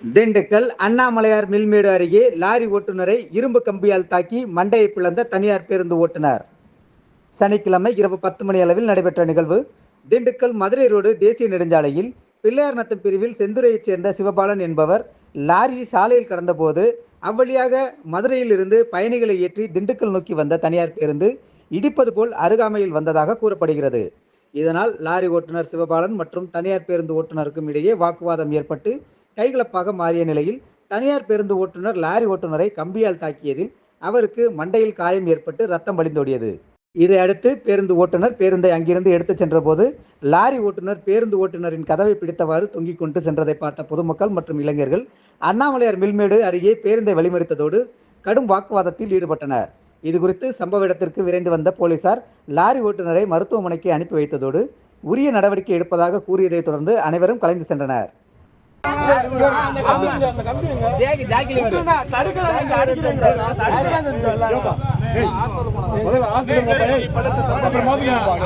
திண்டுக்கல் அண்ணாமலையார் மில்மேடு அருகே லாரி ஓட்டுநரை இரும்பு கம்பியால் தாக்கி மண்டையை பிளந்த தனியார் பேருந்து ஓட்டுநர். சனிக்கிழமை இரவு பத்து மணி அளவில் நடைபெற்ற நிகழ்வு திண்டுக்கல் மதுரை ரோடு தேசிய நெடுஞ்சாலையில் பிள்ளையார் நத்தம் பிரிவில் செந்துரையைச் சேர்ந்த சிவபாலன் என்பவர் லாரி சாலையில் கடந்தபோது அவ்வழியாக மதுரையில் இருந்து பயணிகளை ஏற்றி திண்டுக்கல் நோக்கி வந்த தனியார் பேருந்து இடிப்பது போல் அருகாமையில் வந்ததாக கூறப்படுகிறது. இதனால் லாரி ஓட்டுநர் சிவபாலன் மற்றும் தனியார் பேருந்து ஓட்டுநருக்கும் இடையே வாக்குவாதம் ஏற்பட்டு கைகலப்பாக மாறிய நிலையில் தனியார் பேருந்து ஓட்டுநர் லாரி ஓட்டுநரை கம்பியால் தாக்கியதில் அவருக்கு மண்டையில் காயம் ஏற்பட்டு ரத்தம் வழிந்தோடியது. இதை அடுத்து பேருந்து ஓட்டுநர் பேருந்தை அங்கிருந்து எடுத்துச் சென்றபோது லாரி ஓட்டுநர் பேருந்து ஓட்டுநரின் கதவை பிடித்தவாறு தொங்கிக் கொண்டு சென்றதை பார்த்த பொதுமக்கள் மற்றும் இளைஞர்கள் அண்ணாமலையார் மில்மேடு அருகே பேருந்தை வழிமறித்ததோடு கடும் வாக்குவாதத்தில் ஈடுபட்டனர். இதுகுறித்து சம்பவ இடத்திற்கு விரைந்து வந்த போலீசார் லாரி ஓட்டுநரை மருத்துவமனைக்கு அனுப்பி வைத்ததோடு உரிய நடவடிக்கை எடுப்பதாக கூறியதைத் தொடர்ந்து அனைவரும் கலைந்து சென்றனர். முதல்ல ஹாஸ்பிட்டல் அப்புறம் மாத்திக்கலாம்